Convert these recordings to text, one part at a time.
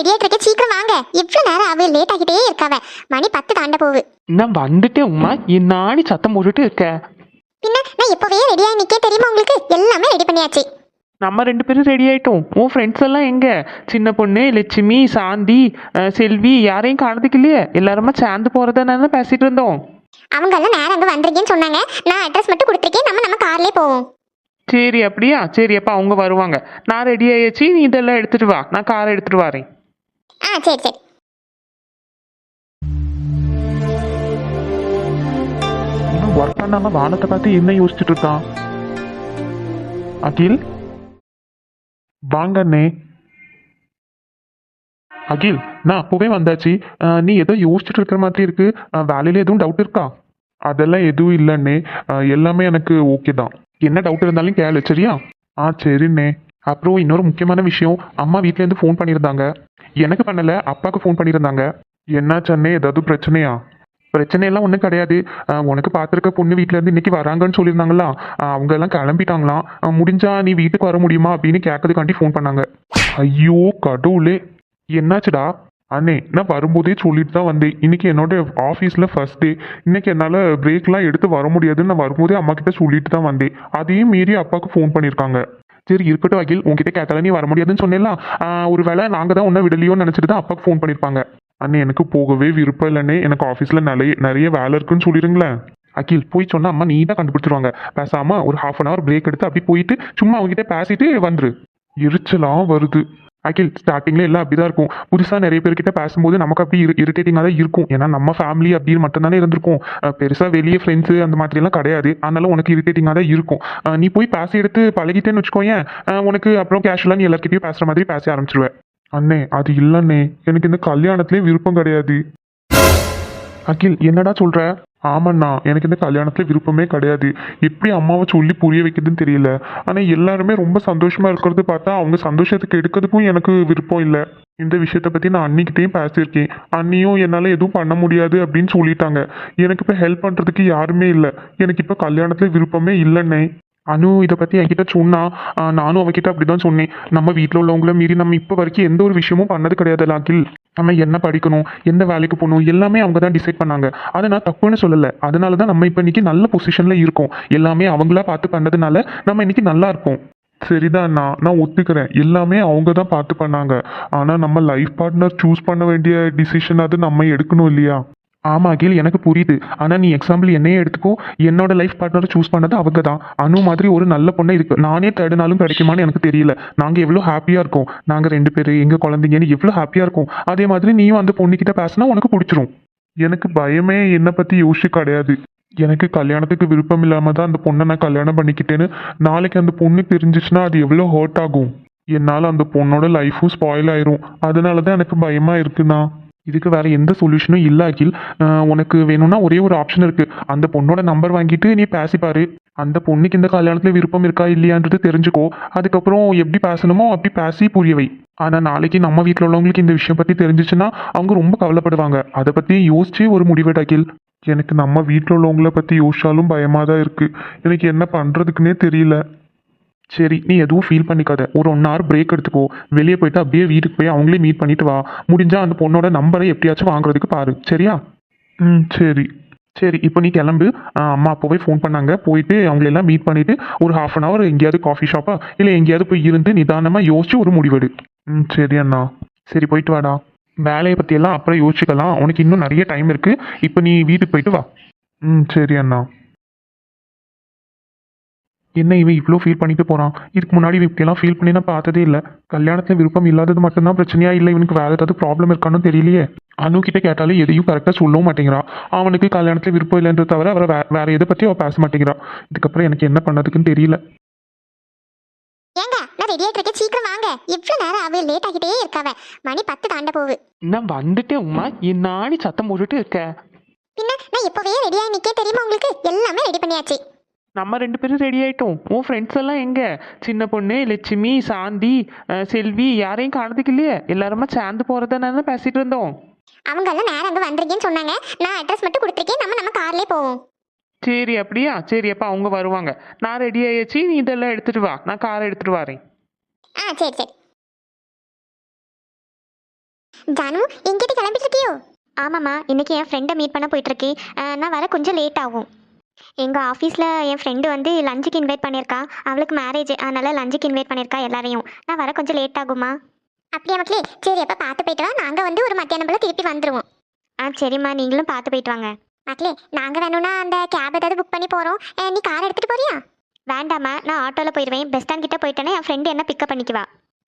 Ready ஆயிட்டு இருக்க சீக்கிரம் வாங்க. இவ்வளவு நேரம் அவ லேட் ஆகிட்டே இருக்காவ. மணி பத்து தாண்ட போகுது. நான் வந்துட்டேன் உமா. என்னானி சத்தம் போட்டுட்டு இருக்க. பின்ன நான் இப்பவே ரெடி ஆகி நிக்க தெரியுமா உங்களுக்கு? எல்லாமே ரெடி பண்ணியாச்சு. நம்ம ரெண்டு பேரும் ரெடி ஆயிட்டோம். உன் ஃப்ரெண்ட்ஸ் எல்லாம் எங்க? சின்ன பொண்ணு லட்சுமி சாந்தி செல்வி யாரையும் காணதுக்கு இல்லையே? எல்லாருமா சேர்ந்து போறதானே பேசிட்டு இருந்தோம். அவங்க எல்லாம் நேரம் அங்க வந்துருக்கேன்னு சொன்னாங்க. நான் அட்ரஸ் மட்டும் கொடுத்துருக்கேன். நம்ம நம்ம கார்லயே போவோம். சரி அப்படியா? சரி அப்ப அவங்க வருவாங்க. நான் ரெடி ஆயாச்சு. நீ இதெல்லாம் எடுத்துட்டு வா. நான் காரை எடுத்துட்டு வரேன். ஆ சரி சரி. இன்னும் ஒர்க் பண்ணாம வானத்தை பார்த்து என்ன யோசிச்சுட்டு இருக்கான்? அகில்? வாங்க அண்ணே. அகில் நான் அப்போவே வந்தாச்சு. நீ ஏதோ யோசிச்சுட்டு இருக்கிற மாதிரி இருக்கு. வேலையில எதுவும் டவுட் இருக்கா? அதெல்லாம் எதுவும் இல்லைண்ணே எல்லாமே எனக்கு ஓகே தான். என்ன டவுட் இருந்தாலும் கேளு சரியா? ஆ சரிண்ணே. அப்புறம் இன்னொரு முக்கியமான விஷயம் அம்மா வீட்டிலேருந்து ஃபோன் பண்ணியிருந்தாங்க. எனக்கு பண்ணல அப்பாவுக்கு ஃபோன் பண்ணியிருந்தாங்க. என்னாச்சண்ணே ஏதாவது பிரச்சனையா? பிரச்சனையெல்லாம் ஒன்றும் கிடையாது. உனக்கு பார்த்துருக்க பொண்ணு வீட்டிலேருந்து இன்றைக்கி வராங்கன்னு சொல்லியிருந்தாங்களா? அவங்க எல்லாம் கிளம்பிட்டாங்களாம். முடிஞ்சா நீ வீட்டுக்கு வர முடியுமா அப்படின்னு கேட்கறதுக்காண்டி ஃபோன் பண்ணாங்க. ஐயோ கடவுளே. என்னாச்சுடா? அண்ணே நான் வரும்போதே சொல்லிட்டு தான் வந்தேன். இன்றைக்கி என்னோட ஆஃபீஸில் ஃபஸ்ட் டே இன்னைக்கு என்னால் பிரேக்லாம் எடுத்து வர முடியாதுன்னு நான் வரும்போதே அம்மா கிட்ட சொல்லிட்டு தான் வந்தேன். அதையும் மீறி அப்பாவுக்கு ஃபோன் பண்ணியிருக்காங்க. சரி இருக்கட்டும் அகில். உங்ககிட்ட கேட்டால நீ வர முடியாதுன்னு சொன்னேலாம் ஒரு வேளை நாங்கள் தான் உன்னை விடலையோன்னு நினச்சிட்டு தான் அப்பாவுக்கு ஃபோன் பண்ணியிருப்பாங்க அண்ணே எனக்கு போகவே விருப்பம் இல்லைண்ணே. எனக்கு ஆஃபீஸில் நிறைய நிறைய வேலை இருக்குன்னு சொல்லிடுங்களேன் அகில் போய் சொன்னால் அம்மா நீ தான் கண்டுபிடிச்சிருவாங்க. பேசாமல் ஒரு ஹாஃப் அன் ஹவர் பிரேக் எடுத்து அப்படி போயிட்டு சும்மா அவங்ககிட்ட பேசிட்டு வந்துரு. எரிச்சலாம் வருது. அகில் ஸ்டார்டிங்ல எல்லாம் அப்படிதான் இருக்கும். புதுசா நிறைய பேர்கிட்ட பேசும்போது நமக்கு அப்படி இரிட்டேட்டிங்காக தான் இருக்கும். ஏன்னா நம்ம ஃபேமிலி அப்படின்னு மட்டும்தானே இருந்திருக்கும். பெருசாக பெருசா வெளியே ஃப்ரெண்ட்ஸு அந்த மாதிரி எல்லாம் கிடையாது. அதனால உனக்கு இரிட்டேட்டிங்காக தான் இருக்கும். நீ போய் பேசி எடுத்து பழகிட்டேன்னு வச்சுக்கோயேன். உனக்கு அப்புறம் கேஷுவலாக நீ எல்லாருக்கிட்டையும் பேசுற மாதிரி பேச ஆரம்பிச்சிருவேன் அண்ணே அது இல்லைண்ணே. எனக்கு இந்த கல்யாணத்துலேயே விருப்பம் கிடையாது. அகில் என்னடா சொல்ற? ஆமாண்ணா எனக்கு இந்த கல்யாணத்துல விருப்பமே கிடையாது. எப்படி அம்மாவை சொல்லி புரிய வைக்கிறதுன்னு தெரியல. ஆனா எல்லாருமே ரொம்ப சந்தோஷமா இருக்கிறது பார்த்தா அவங்க சந்தோஷத்துக்கு எடுக்கிறதுக்கும் எனக்கு விருப்பம் இல்லை. இந்த விஷயத்த பத்தி நான் அன்னிக்கிட்டையும் பேசியிருக்கேன். அன்னியும் என்னால எதுவும் பண்ண முடியாது அப்படின்னு சொல்லிட்டாங்க. எனக்கு இப்ப ஹெல்ப் பண்றதுக்கு யாருமே இல்லை. எனக்கு இப்ப கல்யாணத்துல விருப்பமே இல்லைண்ணே அனு இதை பற்றி என்கிட்ட சொன்னா நானும் அவகிட்ட அப்படி தான் சொன்னேன். நம்ம வீட்டில் உள்ளவங்கள மீறி நம்ம இப்போ வரைக்கும் எந்த ஒரு விஷயமும் பண்ணது கிடையாது லாக்கில் நம்ம என்ன படிக்கணும் எந்த வேலைக்கு போகணும் எல்லாமே அவங்க தான் டிசைட் பண்ணாங்க. அதை நான் தப்புன்னு சொல்லலை. அதனால தான் நம்ம இப்போ இன்னைக்கு நல்ல பொசிஷனில் இருக்கோம். எல்லாமே அவங்களா பார்த்து பண்ணதுனால நம்ம இன்னைக்கு நல்லா இருக்கோம். சரிதான் நான் நான் ஒத்துக்கிறேன். எல்லாமே அவங்க தான் பார்த்து பண்ணாங்க. ஆனால் நம்ம லைஃப் பார்ட்னர் சூஸ் பண்ண வேண்டிய டிசிஷன் அது நம்ம எடுக்கணும் இல்லையா? ஆமா அகில் எனக்கு புரியுது. ஆனா நீ எக்ஸாம்பிள் என்னையே எடுத்துக்கோ. என்னோட லைஃப் பார்ட்னரை சூஸ் பண்ணது அவங்க தான். அனு மாதிரி ஒரு நல்ல பொண்ணை இருக்கு. நானே தேடினாலும் கிடைக்குமான்னு எனக்கு தெரியல. நாங்க எவ்வளோ ஹாப்பியா இருக்கோம். நாங்க ரெண்டு பேரும் எங்க குழந்தைங்கன்னு எவ்வளோ ஹாப்பியா இருக்கோம். அதே மாதிரி நீயும் அந்த பொண்ணுகிட்ட பேசினா உனக்கு பிடிச்சிரும். எனக்கு பயமே என்னை பத்தி யோசிச்சு கிடையாது. எனக்கு கல்யாணத்துக்கு விருப்பம் இல்லாம தான் அந்த பொண்ணை நான் கல்யாணம் பண்ணிக்கிட்டேன்னு நாளைக்கு அந்த பொண்ணு தெரிஞ்சிச்சுன்னா அது எவ்வளோ ஹர்ட் ஆகும். என்னால் அந்த பொண்ணோட லைஃபும் ஸ்பாயில் ஆயிரும். அதனால தான் எனக்கு பயமா இருக்குண்ணா. இதுக்கு வேற எந்த சொல்யூஷனும் இல்லை அகில். உனக்கு வேணும்னா ஒரே ஒரு ஆப்ஷன் இருக்கு. அந்த பொண்ணோட நம்பர் வாங்கிட்டு நீ பேசிப்பாரு அந்த பொண்ணுக்கு இந்த கல்யாணத்துல விருப்பம் இருக்கா இல்லையான்றது தெரிஞ்சுக்கோ. அதுக்கப்புறம் எப்படி பேசணுமோ அப்படி பேசி புரியவை ஆனால் நாளைக்கு நம்ம வீட்டில் உள்ளவங்களுக்கு இந்த விஷயம் பற்றி தெரிஞ்சிச்சுன்னா அவங்க ரொம்ப கவலைப்படுவாங்க. அதை பற்றி யோசிச்சு ஒரு முடிவெடு அகில். எனக்கு நம்ம வீட்டில் உள்ளவங்கள பற்றி யோசிச்சாலும் பயமாக தான் இருக்குது எனக்கு என்ன பண்ணுறதுக்குன்னே தெரியல. சரி நீ எதுவும் ஃபீல் பண்ணிக்காத. ஒரு ஒன் ஹவர் பிரேக் எடுத்துக்கோ. வெளியே போயிட்டு அப்படியே வீட்டுக்கு போய் அவங்களே மீட் பண்ணிட்டு வா. முடிஞ்சால் அந்த பொண்ணோட நம்பரை எப்படியாச்சும் வாங்குறதுக்கு பாரு. சரியா? ம் சரி. சரி இப்போ நீ கிளம்பு. அம்மா அப்போவே ஃபோன் பண்ணாங்க. போயிட்டு அவங்களெல்லாம் மீட் பண்ணிவிட்டு ஒரு ஹாஃப் அன் ஹவர் எங்கேயாவது காஃபி ஷாப்பா இல்லை எங்கேயாவது போய் இருந்து நிதானமாக யோசிச்சு ஒரு முடிவெடு. ம் சரி அண்ணா. சரி போயிட்டு வாடா. வேலையை பற்றியெல்லாம் அப்புறம் யோசிச்சுக்கலாம். உனக்கு இன்னும் நிறைய டைம் இருக்குது இப்போ நீ வீட்டுக்கு போயிட்டு வா. ம் சரி அண்ணா. என்ன இவன் இவ்வளோ ஃபீல் பண்ணிட்டு போகிறான் இதுக்கு முன்னாடி இவன் இப்படியெல்லாம் ஃபீல் பண்ணி நான் பார்த்ததே இல்லை. கல்யாணத்தில் விருப்பம் இல்லாதது மட்டும்தான் பிரச்சனையா இல்லை? இவனுக்கு வேறு ஏதாவது ப்ராப்ளம் இருக்கான்னு தெரியலையே. அனு கிட்ட கேட்டாலும் எதையும் கரெக்டாக சொல்லவும் மாட்டேங்கிறான் அவனுக்கு கல்யாணத்தில் விருப்பம் இல்லைன்றது தவிர அவரை வே வேற எதை பற்றி அவள் பேச மாட்டேங்கிறான் இதுக்கப்புறம் எனக்கு என்ன பண்ணதுக்குன்னு தெரியல. ஏங்க நான் ரெடி ஆயிட்டு இருக்க சீக்கிரம் வாங்க. இவ்வளவு நேரம் அவ லேட் ஆகிட்டே இருக்காவ மணி பத்து தாண்ட போகுது. நான் வந்துட்டேன் உமா. என்னானி சத்தம் போட்டுட்டு இருக்க பின்ன நான் இப்பவே ரெடி ஆகி நிக்க தெரியுமா உங்களுக்கு? எல்லாமே ரெடி பண்ணியாச்சு. நம்ம ரெண்டு பேரும் ரெடி ஆயிட்டோம். உன் ஃப்ரெண்ட்ஸ் எல்லாம் எங்க? சின்ன பொண்ணு லட்சுமி சாந்தி அஹ், செல்வி யாரையும் காணதுக்கு இல்லையே? எல்லாருமா சேர்ந்து போறதானே பேசிட்டு இருந்தோம். அவங்க எல்லாம் நேரம் அங்க வந்துருக்கேன்னு சொன்னாங்க. நான் அட்ரஸ் மட்டும் கொடுத்துருக்கேன். நம்ம நம்ம கார்லயே போவோம். சரி அப்படியா? சரி அப்ப அவங்க வருவாங்க. நான் ரெடி ஆயாச்சு. நீ இதெல்லாம் எடுத்துட்டு வா. நான் காரை எடுத்துட்டு வரேன். ஆ சரி சரி. ஜானு எங்கிட்ட கிளம்பிட்டு இருக்கியோ? ஆமாம்மா. இன்னைக்கு என் ஃப்ரெண்டை மீட் பண்ண போயிட்டுருக்கு நான் வர கொஞ்சம் லேட் ஆகும். எங்கள் ஆஃபீஸில் என் ஃப்ரெண்டு வந்து லஞ்சுக்கு இன்வைட் பண்ணியிருக்கா. அவளுக்கு மேரேஜ் அதனால் லஞ்சுக்கு இன்வைட் பண்ணியிருக்கா எல்லாரையும். நான் வர கொஞ்சம் லேட் ஆகுமா? அப்படியா மக்களே சரி அப்ப பார்த்து போயிட்டு வா. நாங்க வந்து ஒரு மத்தியானம் போல திருப்பி வந்துருவோம். ஆ சரிம்மா. நீங்களும் பார்த்து போயிட்டு வாங்க. மக்களே நாங்க வேணும்னா அந்த கேப் ஏதாவது புக் பண்ணி அஹ், நீ கார் எடுத்துட்டு போறியா? வேண்டாம்மா. நான் ஆட்டோவில் போயிடுவேன் பஸ் ஸ்டாண்ட் கிட்ட போயிட்டேனே என் ஃப்ரெண்டு என்ன பிக்கப் பண்ணிக்குவா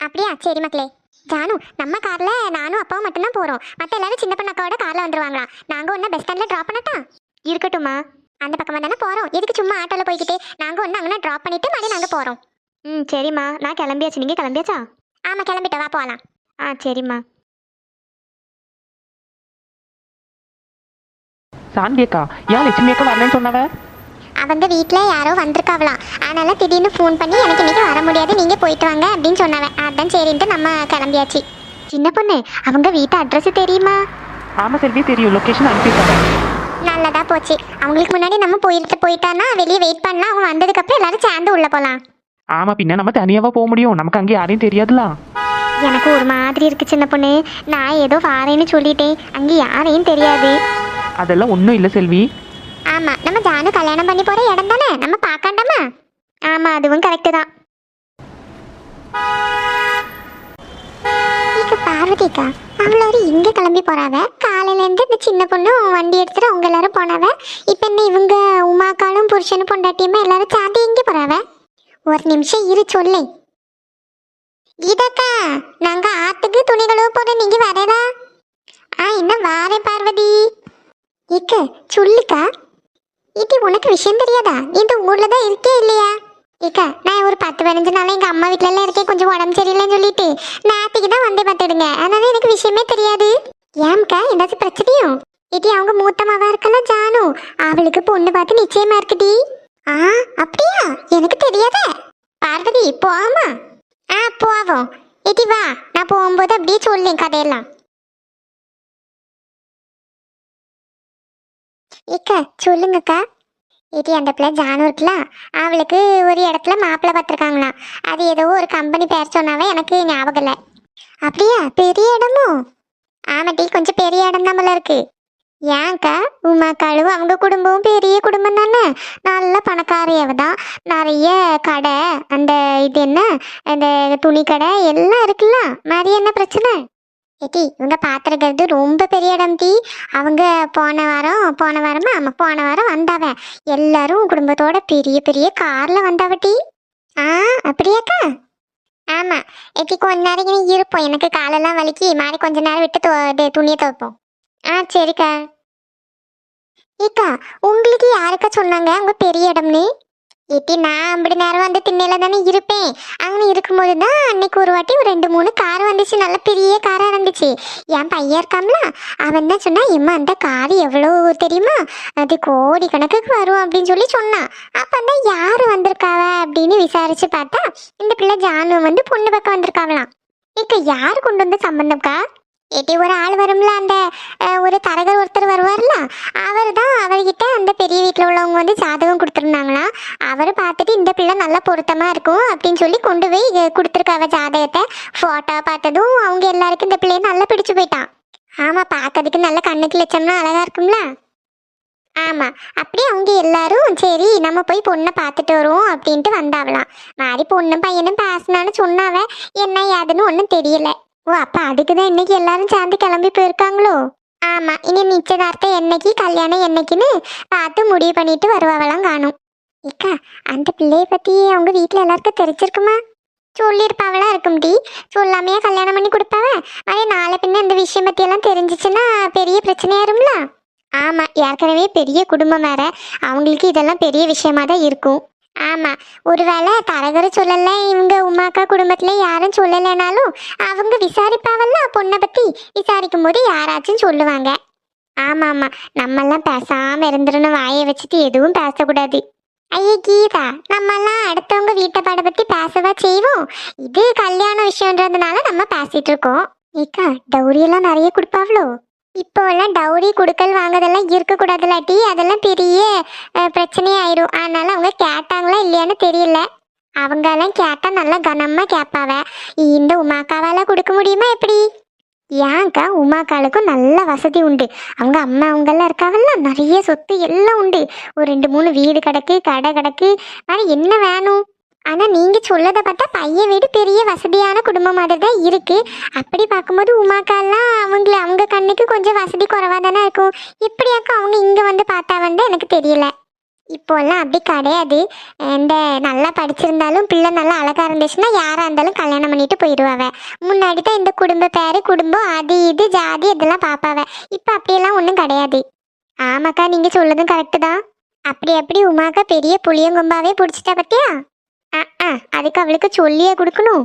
அப்படியா? சரி மக்களே. ஜானு நம்ம கார்ல நானும் அப்பாவும் மட்டும்தான் போறோம். மத்த எல்லாரும் சின்ன பொண்ணு அக்காவோட கார்ல வந்துருவாங்களா? நாங்க ஒண்ணு பஸ் ஸ்டாண்ட்ல டிராப் பண்ணட்டா? இருக்கட்டும்மா. அந்த பக்கமா தானே போறோம். எதுக்கு சும்மா ஆட்டோல போய்கிட்டு நாங்க ஒண்ணு அங்கே டிராப் பண்ணிட்டு மறுபடியும் நாங்க போறோம். ம் சரிம்மா. நான் கிளம்பியாச்சு. நீங்கள் கிளம்பியாச்சா? ஆமா கிளம்பிட்டு வா போகலாம் ஆ சரிம்மா. சாந்தி அக்கா ஏன் லட்சுமி அக்கா வரலன்னு சொன்னவ? அவங்க வீட்ல யாரோ வந்திருக்காவலாம் அதனால திடீர்னு ஃபோன் பண்ணி எனக்கு இன்னைக்கு வர முடியாது. நீங்க போயிட்டு வாங்க அப்படின்னு சொன்னவன் அதான் சரின்ட்டு நம்ம கிளம்பியாச்சு. சின்ன பொண்ணு அவங்க வீட்டு அட்ரஸ் தெரியுமா? ஆமாம் செல்வி தெரியும். லொக்கேஷன் அனுப்பியிருக்காங்க நல்லதா போச்சு. அவங்களுக்கு முன்னாடி நம்ம போயிட்டு போயிட்டான்னா வெளியே வெயிட் பண்ணலாம் அவங்க வந்ததுக்கு அப்புறம் எல்லாரும் சேர்ந்து உள்ள போலாம். ஆமாம் பின்ன நம்ம தனியாவா போக முடியும். நமக்கு அங்கே யாரையும் தெரியாதுல. எனக்கு ஒரு மாதிரி இருக்கு சின்ன பொண்ணு. நான் ஏதோ வாரேன்னு சொல்லிட்டேன். அங்கே யாரையும் தெரியாது. அதெல்லாம் ஒன்றும் இல்லை செல்வி. ஆமா நம்ம ஜானு கல்யாணம் பண்ணி போற இடம் தானே? நம்ம பார்க்காண்டாமா? ஆமாம் அதுவும் கரெக்டு தான் இக்க பார்வதிக்கா அவளோரு இங்கே கிளம்பி போறாவ காலையிலேருந்து இந்த சின்ன பொண்ணு வண்டி எடுத்துட்டு அவங்க எல்லாரும் போனவ? இப்போ என்ன இவங்க உமாக்காலும் புருஷனும் பொண்டாட்டியுமே எல்லாரும் சாந்தி எங்கே போறாவ? ஒரு நிமிஷம் இரு சொல்லே. கீதாக்கா நாங்க ஆத்துக்கு துணி கழுவ போற நீங்க வரதா ஆ என்ன வாரே பார்வதி. இக்க சொல்லுக்கா. இது உனக்கு விஷயம் தெரியாதா? இந்த ஊர்ல தான் இருக்கே இல்லையா? இக்கா நான் ஒரு பத்து பதினஞ்சு நாள் எங்க அம்மா வீட்ல எல்லாம் இருக்கேன். கொஞ்சம் உடம்பு சரியில்லைன்னு சொல்லிட்டு. நேற்றுக்கு தான் வந்தே பார்த்துடுங்க. அதனால எனக்கு விஷயமே தெரியாது. ஏம்க்கா ஏதாச்சும் பிரச்சனையும்? இடி அவங்க மூத்தமாவா இருக்கல ஜானு? அவளுக்கு பொண்ணு பார்த்து நிச்சயமா இருக்குடி. ஆ அப்படியா? எனக்கு தெரியாத. பார்வதி போமா ஆ போவோம். இடி வா. நான் போகும்போது அப்படியே சொல்லேன் கதையெல்லாம். இக்கா சொல்லுங்கக்கா. இது அந்த பிள்ளை ஜானு இருக்குல்ல அவளுக்கு ஒரு இடத்துல மாப்பிள்ளை பார்த்துருக்காங்களாம். அது ஏதோ ஒரு கம்பெனி பேர் சொன்னாவே எனக்கு ஞாபகம் இல்லை. அப்படியா? பெரிய இடமோ? ஆமாட்டி கொஞ்சம் பெரிய இடம் தான் இருக்கு. ஏன்க்கா உமா கழுவு அவங்க குடும்பம் பெரிய குடும்பம் தானே? நல்ல பணக்காரியவ தான். நிறைய கடை அந்த இது என்ன? அந்த துணி கடை எல்லாம் இருக்குல்ல? மாதிரி என்ன பிரச்சனை? ஏட்டி இவங்க பார்த்துருக்கிறது ரொம்ப பெரிய இடம் டீ. அவங்க போன வாரம் போன வாரமா? ஆமாம் போன வாரம் வந்தாவ. எல்லாரும் குடும்பத்தோட பெரிய பெரிய கார்ல வந்தாவட்டி ஆ அப்படியாக்கா? ஆமா. ஏட்டி கொஞ்ச நேரம் இங்கே இருப்போம். எனக்கு காலெல்லாம் வலிக்கி. மாறி கொஞ்ச நேரம் விட்டு துணியை துவைப்போம். ஆ சரிக்கா. ஏக்கா உங்களுக்கு யாருக்கா சொன்னாங்க? உங்க பெரிய இடம்னு? ஏட்டி நான் அப்படி நேரம் வந்து திண்ணையில தானே இருப்பேன். அங்கே இருக்கும்போது தான் அன்னைக்கு ஒரு வாட்டி ஒரு ரெண்டு மூணு கார் வந்துச்சு. நல்ல பெரிய காராக இருந்துச்சு. என் பையன் இருக்காம்ல அவன் தான் சொன்னான் எம்மா அந்த கார் எவ்வளோ தெரியுமா? அது கோடி கணக்குக்கு வரும் அப்படின்னு சொல்லி சொன்னான். அப்போ தான் யார் வந்திருக்காவ அப்படின்னு விசாரிச்சு பார்த்தா இந்த பிள்ளை ஜானு வந்து பொண்ணு பக்கம் வந்திருக்காங்களாம் இக்க யார் கொண்டு வந்த சம்பந்தம்க்கா? ஏட்டி ஒரு ஆள் வரும்ல அந்த ஒரு தரகர் ஒருத்தர் வருவார்ல அவர் தான் அவர்கிட்ட அந்த பெரிய வீட்டில் உள்ளவங்க வந்து ஜாதகம் கொடுத்துருந்தாங்களாம் அவர் பார்த்துட்டு இந்த பிள்ளை நல்லா பொருத்தமாக இருக்கும் அப்படின்னு சொல்லி கொண்டு போய் இங்க கொடுத்துருக்காவ ஜாதகத்தை. ஃபோட்டோ பார்த்ததும் அவங்க எல்லாருக்கும் இந்த பிள்ளைய நல்லா பிடிச்சு போயிட்டான். ஆமாம் பார்க்கறதுக்கு நல்ல கண்ணுக்கு லட்சம்னா அழகாக இருக்கும்ல? ஆமாம் அப்படியே அவங்க எல்லாரும் சரி நம்ம போய் பொண்ணை பார்த்துட்டு வருவோம் அப்படின்ட்டு வந்தாவலாம் மாதிரி பொண்ணும் பையனும் பேசினான்னு சொன்னாவ என்ன ஏதுன்னு ஒன்றும் தெரியல. ஓ அப்போ அதுக்கு தான் இன்னைக்கு எல்லாரும் சேர்ந்து கிளம்பி போயிருக்காங்களோ? ஆமாம் இனி நிச்சயதார்த்தம் என்னைக்கு கல்யாணம் என்னைக்குன்னு பார்த்து முடிவு பண்ணிட்டு வருவாவெல்லாம் காணும். இக்கா அந்த பிள்ளைய பற்றி அவங்க வீட்டில் எல்லாருக்கும் தெரிஞ்சிருக்குமா? சொல்லியிருப்பாவெல்லாம் இருக்கும் டி சொல்லாமையே கல்யாணம் பண்ணி கொடுப்பாவ? அதே நாளை பின்ன இந்த விஷயம் பற்றியெல்லாம் தெரிஞ்சிச்சுன்னா பெரிய பிரச்சனையாயிரும்ல ஆமாம் ஏற்கனவே பெரிய குடும்பம் வேற. அவங்களுக்கு இதெல்லாம் பெரிய விஷயமா தான் இருக்கும். ஆமாம் ஒருவேளை தரகர் சொல்லலை இவங்க உமாக்கா குடும்பத்தில் யாரும் சொல்லலைனாலும் அவங்க விசாரிப்பாவல்ல பொண்ணை பற்றி விசாரிக்கும் போது யாராச்சும் சொல்லுவாங்க. ஆமாம் ஆமாம் நம்மெல்லாம் பேசாமல் இருந்துடணும் வாயை வச்சுட்டு எதுவும் பேசக்கூடாது. ஐயே கீதா நம்மெல்லாம் அடுத்தவங்க வீட்டை பாட பற்றி பேசவா செய்வோம்? இது கல்யாண விஷயன்றதுனால நம்ம பேசிகிட்டு இருக்கோம். ஏக்கா டௌரியெல்லாம் நிறைய கொடுப்பாவளோ? இப்போ எல்லாம் டௌரி கொடுக்கல் வாங்குறதெல்லாம் இருக்கக்கூடாதுலாட்டி அதெல்லாம் பெரிய பிரச்சனையாயிரும். அதனால இருக்காளா இல்லையான்னு தெரியல. அவங்க எல்லாம் கேட்டா நல்லா கனமா கேட்பாவ. இந்த உமாக்காவால கொடுக்க முடியுமா எப்படி? ஏன்க்கா உமாக்காளுக்கும் நல்ல வசதி உண்டு. அவங்க அம்மா அவங்கெல்லாம் இருக்காவல்ல? நிறைய சொத்து எல்லாம் உண்டு. ஒரு ரெண்டு மூணு வீடு கிடக்கு கடை கிடக்கு. ஆனால் என்ன வேணும்? ஆனால் நீங்கள் சொல்லதை பார்த்தா பையன் வீடு பெரிய வசதியான குடும்பம் மாதிரி தான் இருக்குது அப்படி பார்க்கும்போது உமாக்காலாம் அவங்கள அவங்க கண்ணுக்கு கொஞ்சம் வசதி குறைவாக தானே இருக்கும். இப்படியாக்கா அவங்க இங்கே வந்து பார்த்தா வந்து எனக்கு தெரியல. இப்போல்லாம் அப்படி கிடையாது. இந்த நல்லா படிச்சிருந்தாலும் பிள்ளை நல்லா அழகாக இருந்துச்சுன்னா யாராக இருந்தாலும் கல்யாணம் பண்ணிட்டு போயிடுவாவ. முன்னாடி தான் இந்த குடும்ப பேர் குடும்பம் அது இது ஜாதி இதெல்லாம் பாப்பாவ. இப்போ அப்படியெல்லாம் ஒன்றும் கிடையாது. ஆமாக்கா நீங்கள் சொல்லதும் கரெக்டு தான். அப்படி அப்படி உமாக்கா பெரிய புளியங்கொம்பாவே பிடிச்சிட்டா பத்தியா? ஆ ஆ அதுக்கு அவளுக்கு சொல்லியே கொடுக்கணும்.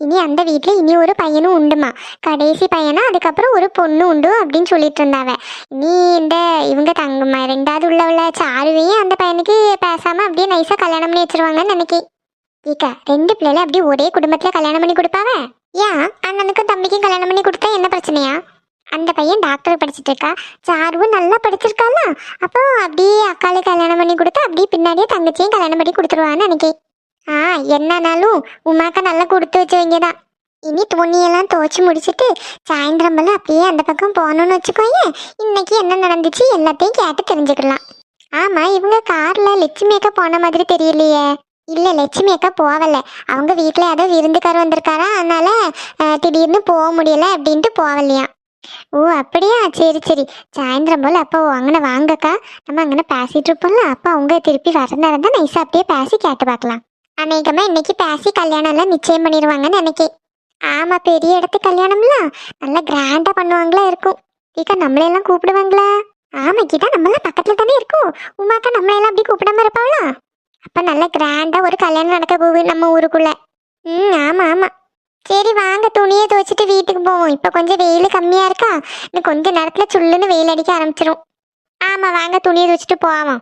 இனி அந்த வீட்டில் இனி ஒரு பையனும் உண்டுமா? கடைசி பையனா? அதுக்கப்புறம் ஒரு பொண்ணு உண்டு அப்படின்னு சொல்லிட்டு இருந்தாவ. நீ இந்த இவங்க தங்கம்மா ரெண்டாவது உள்ளவள சாருவையும் அந்த பையனுக்கு பேசாமல் அப்படியே நைஸாக கல்யாணம் பண்ணி வச்சிருவாங்கன்னு நினைக்கி. ஈக்கா ரெண்டு பிள்ளைல அப்படியே ஒரே குடும்பத்தில் கல்யாணம் பண்ணி கொடுப்பாவ? ஏன்? அண்ணனுக்கும் தம்பிக்கும் கல்யாணம் பண்ணி கொடுத்தா என்ன பிரச்சனையா? அந்த பையன் டாக்டர் படிச்சுட்டு இருக்கா. சாருவும் நல்லா படிச்சிருக்கால அப்போ அப்படியே அக்காளுக்கு கல்யாணம் பண்ணி கொடுத்தா அப்படியே பின்னாடியே தங்கச்சியும் கல்யாணம் பண்ணி கொடுத்துருவான்னு நினைக்கி. ஆ என்னன்னாலும் உமாக்கா நல்லா கொடுத்து வச்சவங்க தான் இனி துணியெல்லாம் துவைச்சி முடிச்சுட்டு சாயந்தரம் போல அப்படியே அந்த பக்கம் போகணும்னு வச்சுக்கோங்க இன்னைக்கு என்ன நடந்துச்சு எல்லாத்தையும் கேட்டு தெரிஞ்சுக்கலாம். ஆமா இவங்க கார்ல லட்சுமி அக்கா போன மாதிரி தெரியலையே. இல்ல லட்சுமி அக்கா போகல. அவங்க வீட்டில் ஏதோ விருந்துக்கார் வந்திருக்காரா அதனால திடீர்னு போக முடியல அப்படின்ட்டு போகலையா. ஓ அப்படியா? சரி சரி. சாயந்தரம் போல அப்போ அங்கே வாங்கக்கா. நம்ம அங்கே பேசிட்டு இருப்போம்ல அப்போ அவங்க திருப்பி வரதா இருந்தா நைஸாக அப்படியே பேசி கேட்டு பார்க்கலாம். அநேகமா இன்னைக்கு பேசி கல்யாணம் எல்லாம் நிச்சயம் பண்ணிடுவாங்கன்னு நினைக்கேன். ஆமா பெரிய இடத்து கல்யாணம்ல நல்லா கிராண்டா பண்ணுவாங்களா இருக்கும். ஏக்கா நம்மளையெல்லாம் கூப்பிடுவாங்களா? ஆமா கீதா நம்மளாம் பக்கத்துல தானே இருக்கும். உமாக்கா நம்மளையெல்லாம் அப்படி கூப்பிடாம இருப்பாங்களா அப்ப நல்லா கிராண்டா ஒரு கல்யாணம் நடக்க போகுது நம்ம ஊருக்குள்ள. ம் ஆமா ஆமா. சரி வாங்க துணியை துவைச்சிட்டு வீட்டுக்கு போவோம். இப்போ கொஞ்சம் வெயில் கம்மியாக இருக்கா? இன்னும் கொஞ்ச நேரத்தில் சுள்ளுன்னு வெயில் அடிக்க ஆரம்பிச்சிடும் ஆமாம் வாங்க துணியை துவைச்சிட்டு போவோம்.